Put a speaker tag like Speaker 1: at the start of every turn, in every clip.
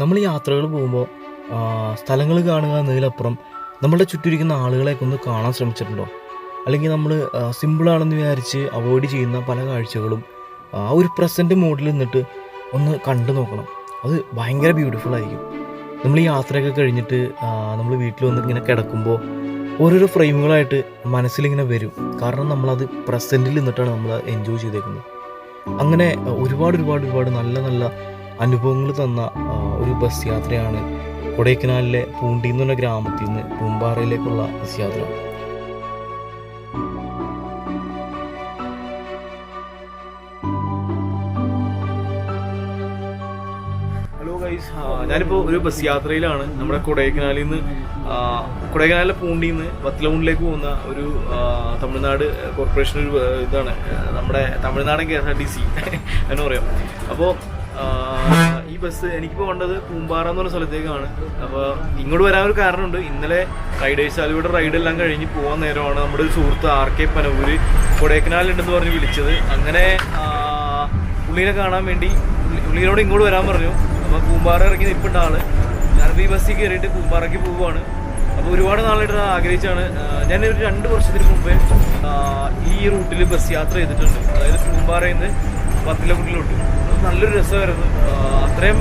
Speaker 1: നമ്മൾ യാത്രകൾ പോകുമ്പോൾ സ്ഥലങ്ങൾ കാണുക എന്നതിലപ്പുറം നമ്മളുടെ ചുറ്റിരിക്കുന്ന ആളുകളെയൊക്കെ ഒന്ന് കാണാൻ ശ്രമിച്ചിട്ടുണ്ടോ? അല്ലെങ്കിൽ നമ്മൾ സിമ്പിളാണെന്ന് വിചാരിച്ച് അവോയ്ഡ് ചെയ്യുന്ന പല കാഴ്ചകളും ആ ഒരു പ്രസന്റ് മോഡിൽ നിന്നിട്ട് ഒന്ന് കണ്ടു നോക്കണം. അത് ഭയങ്കര ബ്യൂട്ടിഫുൾ ആയിരിക്കും. നമ്മൾ ഈ യാത്രയൊക്കെ കഴിഞ്ഞിട്ട് നമ്മൾ വീട്ടിൽ വന്ന് ഇങ്ങനെ കിടക്കുമ്പോൾ ഓരോരോ ഫ്രെയിമുകളായിട്ട് മനസ്സിലിങ്ങനെ വരും. കാരണം നമ്മളത് പ്രസന്റിൽ നിന്നിട്ടാണ് നമ്മൾ എൻജോയ് ചെയ്തേക്കുന്നത്. അങ്ങനെ ഒരുപാട് ഒരുപാട് ഒരുപാട് നല്ല നല്ല അനുഭവങ്ങൾ തന്ന ഒരു ബസ് യാത്രയാണ് കൊടൈക്കനാലിലെ പൂണ്ടി എന്ന് ഗ്രാമത്തിൽ നിന്ന് പൂമ്പാറയിലേക്കുള്ള ബസ് യാത്ര. ഞാനിപ്പോൾ ഒരു ബസ് യാത്രയിലാണ്. നമ്മുടെ കൊടൈക്കനാലിൽ നിന്ന് കൊടൈക്കനാലിലെ പൂണ്ടിയിൽ നിന്ന് വത്തിലമുണ്ടിലേക്ക് പോകുന്ന ഒരു തമിഴ്നാട് കോർപ്പറേഷൻ ഒരു ഇതാണ് നമ്മുടെ തമിഴ്നാടൻ K S R T C. എന്ന് പറയാം അപ്പോൾ ഈ ബസ് എനിക്കിപ്പോൾ വേണ്ടത് പൂമ്പാറ എന്ന് പറഞ്ഞ സ്ഥലത്തേക്കാണ്. അപ്പോൾ ഇങ്ങോട്ട് വരാൻ ഒരു കാരണമുണ്ട്. ഇന്നലെ റൈഡേഴ്സ് അതിലൂടെ റൈഡ് എല്ലാം കഴിഞ്ഞ് പോകാൻ നേരമാണ് നമ്മുടെ ഒരു സുഹൃത്ത് ആർ കെ പനവൂര് കൊടേക്കനാലുണ്ടെന്ന് പറഞ്ഞ് വിളിച്ചത്. അങ്ങനെ പുള്ളീനെ കാണാൻ വേണ്ടി പുള്ളീനോട് ഇങ്ങോട്ട് വരാൻ പറഞ്ഞു. അപ്പോൾ പൂമ്പാറ ഇറങ്ങി നിൽപ്പുണ്ട് ആൾ. ഞാനിപ്പോൾ ഈ ബസ്സിൽ കയറിയിട്ട് പൂമ്പാറയ്ക്ക് പോവുകയാണ് അപ്പോൾ ഒരുപാട് നാളായിട്ട് ആഗ്രഹിച്ചാണ്. ഞാൻ ഒരു രണ്ട് വർഷത്തിന് മുമ്പേ ഈ റൂട്ടിൽ ബസ് യാത്ര ചെയ്തിട്ടുണ്ട്. അതായത് പൂമ്പാറയിൽ നിന്ന് പത്ത് അത് നല്ലൊരു രസമായിരുന്നു. അത്രയും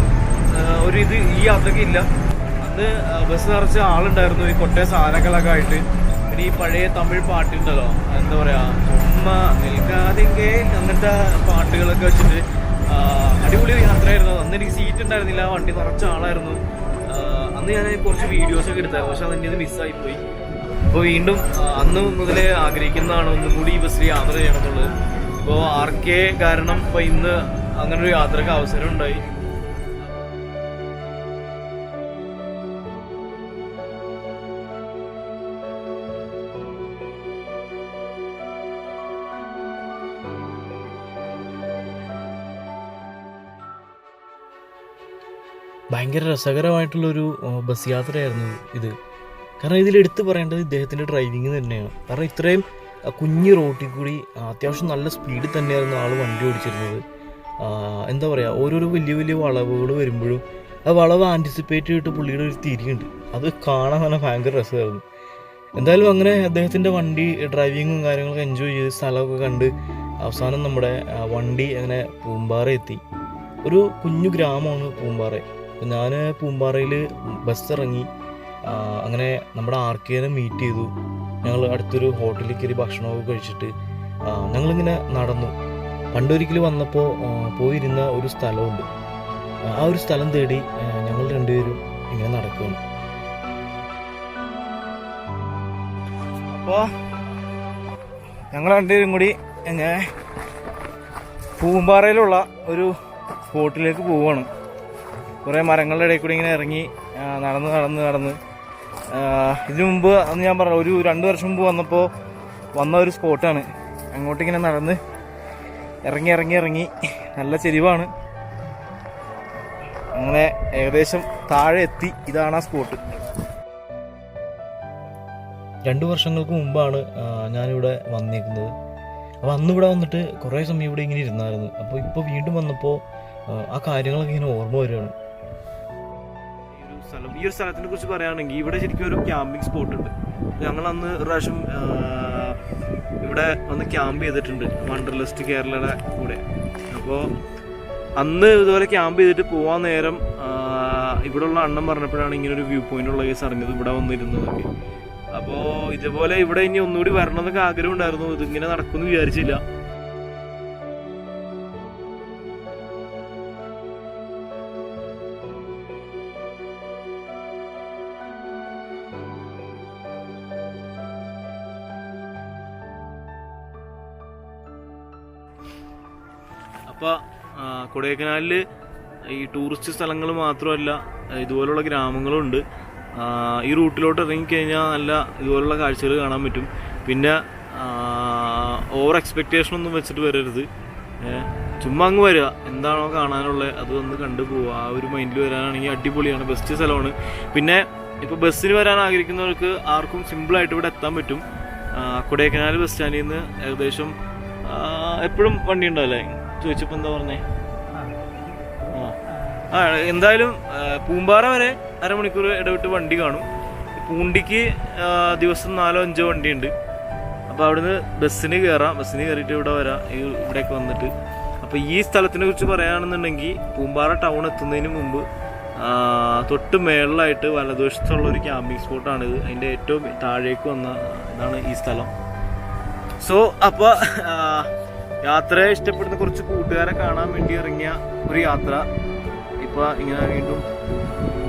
Speaker 1: ഒരു ഇത് ഈ യാത്രയ്ക്ക് ഇല്ല. അന്ന് ബസ് നിറച്ച ആളുണ്ടായിരുന്നു ഈ കൊട്ടയ സാധനങ്ങളൊക്കെ ആയിട്ട്. പിന്നെ ഈ പഴയ തമിഴ് പാട്ടുണ്ടല്ലോ എന്താ പറയുക ഉമ്മ നിൽക്കാതെങ്കെ അങ്ങനത്തെ പാട്ടുകളൊക്കെ വെച്ചിട്ട് അടിപൊളി യാത്രയായിരുന്നു. അന്ന് എനിക്ക് സീറ്റ് ഉണ്ടായിരുന്നില്ല വണ്ടി നിറച്ച ആളായിരുന്നു. അന്ന് ഞാൻ കുറച്ച് വീഡിയോസൊക്കെ എടുത്തായിരുന്നു പക്ഷെ അതെന്നെ അത് മിസ്സായി പോയി അപ്പോൾ വീണ്ടും അന്ന് മുതലേ ആഗ്രഹിക്കുന്നതാണ് ഒന്നും കൂടി ഈ ബസ്സിൽ യാത്ര ചെയ്യണമെന്നുള്ളത് ഇപ്പോൾ ആർ കെ കാരണം ഇപ്പോൾ ഇന്ന് അങ്ങനെ ഒരു യാത്രയ്ക്ക് അവസരം ഉണ്ടായി ഭയങ്കര രസകരമായിട്ടുള്ളൊരു ബസ് യാത്രയായിരുന്നു ഇത്. കാരണം ഇതിൽ എടുത്തു പറയേണ്ടത് ഇദ്ദേഹത്തിന്റെ ഡ്രൈവിങ് തന്നെയാണ്. കാരണം ഇത്രയും കുഞ്ഞു റോട്ടിൽ കൂടി അത്യാവശ്യം നല്ല സ്പീഡിൽ തന്നെയായിരുന്നു ആൾ വണ്ടി ഓടിച്ചിരുന്നത്. എന്താ പറയുക ഓരോരോ വലിയ വലിയ വളവുകൾ വരുമ്പോഴും ആ വളവ് ആന്റിസിപ്പേറ്റ് ചെയ്തിട്ട് പുള്ളിയുടെ ഒരു തിരിയുണ്ട്. അത് കാണാൻ തന്നെ ഭയങ്കര രസമായിരുന്നു. എന്തായാലും അങ്ങനെ അദ്ദേഹത്തിന്റെ വണ്ടി ഡ്രൈവിങ്ങും കാര്യങ്ങളൊക്കെ എൻജോയ് ചെയ്ത് സ്ഥലമൊക്കെ കണ്ട് അവസാനം നമ്മുടെ വണ്ടി അങ്ങനെ പൂമ്പാറ എത്തി. ഒരു കുഞ്ഞു ഗ്രാമമാണ് പൂമ്പാറ. ഞാൻ പൂമ്പാറയിൽ ബസ് ഇറങ്ങി അങ്ങനെ നമ്മുടെ ആർ കെനെ മീറ്റ് ചെയ്തു. ഞങ്ങൾ അടുത്തൊരു ഹോട്ടലിൽ കയറി ഭക്ഷണമൊക്കെ കഴിച്ചിട്ട് ഞങ്ങളിങ്ങനെ നടന്നു. പണ്ടൊരിക്കൽ വന്നപ്പോൾ പോയിരുന്ന ഒരു സ്ഥലമുണ്ട്. ആ ഒരു സ്ഥലം തേടി ഞങ്ങൾ രണ്ടുപേരും ഇങ്ങനെ നടക്കുകയാണ്. അപ്പോൾ ഞങ്ങൾ രണ്ടുപേരും കൂടി എങ്ങനെ പൂമ്പാറയിലുള്ള ഒരു സ്പോട്ടിലേക്ക് പോവുകയാണ്. കുറേ മരങ്ങളുടെ ഇടയിൽ കൂടി ഇങ്ങനെ ഇറങ്ങി നടന്ന് നടന്ന് നടന്ന്. ഇതിനു മുമ്പ് അന്ന് ഞാൻ പറഞ്ഞു ഒരു രണ്ട് വർഷം മുമ്പ് വന്നപ്പോൾ വന്ന ഒരു സ്പോട്ടാണ്. അങ്ങോട്ടിങ്ങനെ നടന്ന് ഇറങ്ങി ഇറങ്ങി ഇറങ്ങി. നല്ല ചെരിവാണ്. അങ്ങനെ ഏകദേശം താഴെ എത്തി. ഇതാണ് ആ സ്പോട്ട്. രണ്ട് വർഷങ്ങൾക്ക് മുമ്പാണ് ഞാനിവിടെ വന്നേക്കുന്നത്. അപ്പോൾ അന്ന് ഇവിടെ വന്നിട്ട് കുറേ സമയം ഇവിടെ ഇങ്ങനെ ഇരുന്നായിരുന്നു. അപ്പോൾ ഇപ്പോൾ വീണ്ടും വന്നപ്പോൾ ആ, കാര്യങ്ങളൊക്കെ ഇങ്ങനെ ഓർമ്മ വരികയാണ്. ഈ ഒരു സ്ഥലം ഈ ഒരു സ്ഥലത്തിനെ കുറിച്ച് പറയുകയാണെങ്കിൽ ഇവിടെ ശരിക്കും ഒരു ക്യാമ്പിംഗ് സ്പോട്ട് ഉണ്ട് ഞങ്ങൾ അന്ന് ഒരു പ്രാവശ്യം ഇവിടെ ഒന്ന് ക്യാമ്പ് ചെയ്തിട്ടുണ്ട്. വണ്ടർലിസ്റ്റ് കേരളയുടെ കൂടെ. അപ്പോൾ അന്ന് ഇതുപോലെ ക്യാമ്പ് ചെയ്തിട്ട് പോകാൻ നേരം ഇവിടെ ഇവിടെയുള്ള അണ്ണൻ പറഞ്ഞപ്പോഴാണ് ഇങ്ങനെ ഒരു വ്യൂ പോയിന്റ് ഉള്ള കേസ് അറിഞ്ഞത് ഇവിടെ വന്നിരുന്നതൊക്കെ. അപ്പോൾ ഇതുപോലെ ഇവിടെ ഇനി ഒന്നുകൂടി വരണം എന്നൊക്കെ ആഗ്രഹം ഉണ്ടായിരുന്നു ഇതിങ്ങനെ നടക്കുമെന്ന് വിചാരിച്ചില്ല. അപ്പോൾ കൊടൈക്കനാലിൽ ഈ ടൂറിസ്റ്റ് സ്ഥലങ്ങൾ മാത്രമല്ല ഇതുപോലുള്ള ഗ്രാമങ്ങളുണ്ട് ഈ റൂട്ടിലോട്ട് ഇറങ്ങിക്കഴിഞ്ഞാൽ നല്ല ഇതുപോലുള്ള കാഴ്ചകൾ കാണാൻ പറ്റും. പിന്നെ ഓവർ എക്സ്പെക്റ്റേഷൻ ഒന്നും വെച്ചിട്ട് വരരുത്. ചുമ്മാ അങ്ങ് വരിക എന്താണോ കാണാനുള്ളത് അത് ഒന്ന് കണ്ടു പോവുക ആ ഒരു മൈൻഡിൽ വരാനാണെങ്കിൽ അടിപൊളിയാണ്. ബെസ്റ്റ് സ്ഥലമാണ്. പിന്നെ ഇപ്പോൾ ബസ്സിന് വരാൻ ആഗ്രഹിക്കുന്നവർക്ക് ആർക്കും സിമ്പിളായിട്ട് ഇവിടെ എത്താൻ പറ്റും. കൊടൈക്കനാൽ ബസ് സ്റ്റാൻഡിൽ നിന്ന് ഏകദേശം എപ്പോഴും വണ്ടി ഉണ്ടാവില്ലേ ചോദിച്ചപ്പോൾ എന്താ പറഞ്ഞേ? ആ എന്തായാലും പൂമ്പാറ വരെ അരമണിക്കൂർ ഇടവിട്ട് വണ്ടി കാണും. പൂണ്ടിക്ക് ദിവസം നാലോ അഞ്ചോ വണ്ടിയുണ്ട്. അപ്പോൾ അവിടുന്ന് ബസ്സിന് കയറാം ബസ്സിന് കയറിയിട്ട് ഇവിടെ വരാം. ഈ ഇവിടേക്ക് വന്നിട്ട്. അപ്പോൾ ഈ സ്ഥലത്തിനെ കുറിച്ച് പറയുകയാണെന്നുണ്ടെങ്കിൽ പൂമ്പാറ ടൗൺ എത്തുന്നതിന് മുമ്പ് തൊട്ട് മേളിലായിട്ട് വലതുവശത്തുള്ള ഒരു ക്യാമ്പിംഗ് സ്പോട്ടാണിത്. അതിന്റെ ഏറ്റവും താഴേക്ക് വന്ന ഇതാണ് ഈ സ്ഥലം. സോ അപ്പോൾ യാത്രയെ ഇഷ്ടപ്പെടുന്ന കുറച്ച് കൂട്ടുകാരെ കാണാൻ വേണ്ടി ഇറങ്ങിയ ഒരു യാത്ര. ഇപ്പൊ ഇങ്ങനെ വീണ്ടും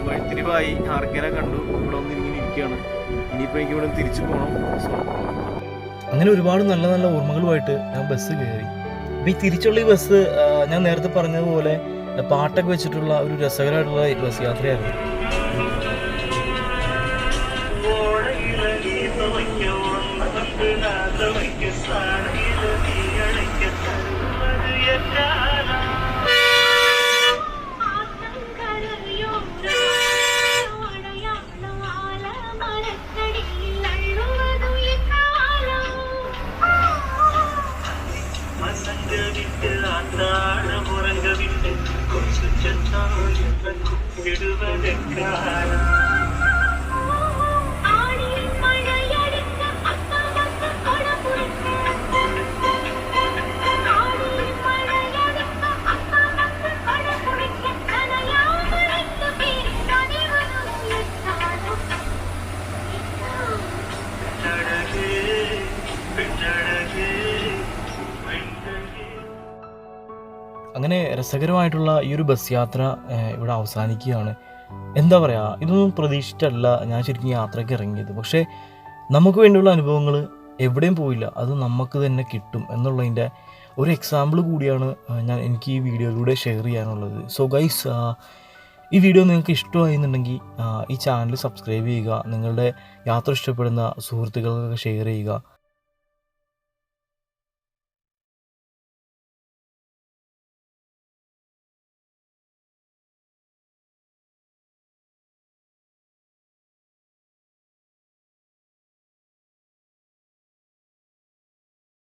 Speaker 1: വഴിത്തിരിവായി ആർക്കനെ കണ്ടു. ഇവിടെ ഒന്ന് ഇങ്ങനെ ഇരിക്കുകയാണ്. ഇനിയിപ്പോ എനിക്ക് ഇവിടെ തിരിച്ചു പോകണം
Speaker 2: അങ്ങനെ ഒരുപാട് നല്ല നല്ല ഓർമ്മകളുമായിട്ട് ഞാൻ ബസ് കയറി. ഈ തിരിച്ചുള്ള ഈ ബസ് ഞാൻ നേരത്തെ പറഞ്ഞതുപോലെ പാട്ടൊക്കെ വെച്ചിട്ടുള്ള ഒരു രസകരമായിട്ടുള്ള ബസ് യാത്രയായിരുന്നു.
Speaker 3: Hidden in your
Speaker 2: heart. രസകരമായിട്ടുള്ള ഈ ഒരു ബസ് യാത്ര ഇവിടെ അവസാനിക്കുകയാണ്. എന്താ പറയുക ഇതൊന്നും പ്രതീക്ഷിച്ചിട്ടല്ല ഞാൻ ശരിക്കും യാത്രയ്ക്ക് ഇറങ്ങിയത്. പക്ഷേ നമുക്ക് വേണ്ടിയുള്ള അനുഭവങ്ങൾ എവിടെയും പോയില്ല. അത് നമുക്ക് തന്നെ കിട്ടും എന്നുള്ളതിന്റെ ഒരു എക്സാമ്പിൾ കൂടിയാണ് ഞാൻ എനിക്ക് ഈ വീഡിയോയിലൂടെ ഷെയർ ചെയ്യാനുള്ളത്. സോ ഗൈസ് ഈ വീഡിയോ നിങ്ങൾക്ക് ഇഷ്ടമായിരുന്നുണ്ടെങ്കിൽ ഈ ചാനൽ സബ്സ്ക്രൈബ് ചെയ്യുക നിങ്ങളുടെ യാത്ര ഇഷ്ടപ്പെടുന്ന സുഹൃത്തുക്കൾക്കൊക്കെ ഷെയർ ചെയ്യുക.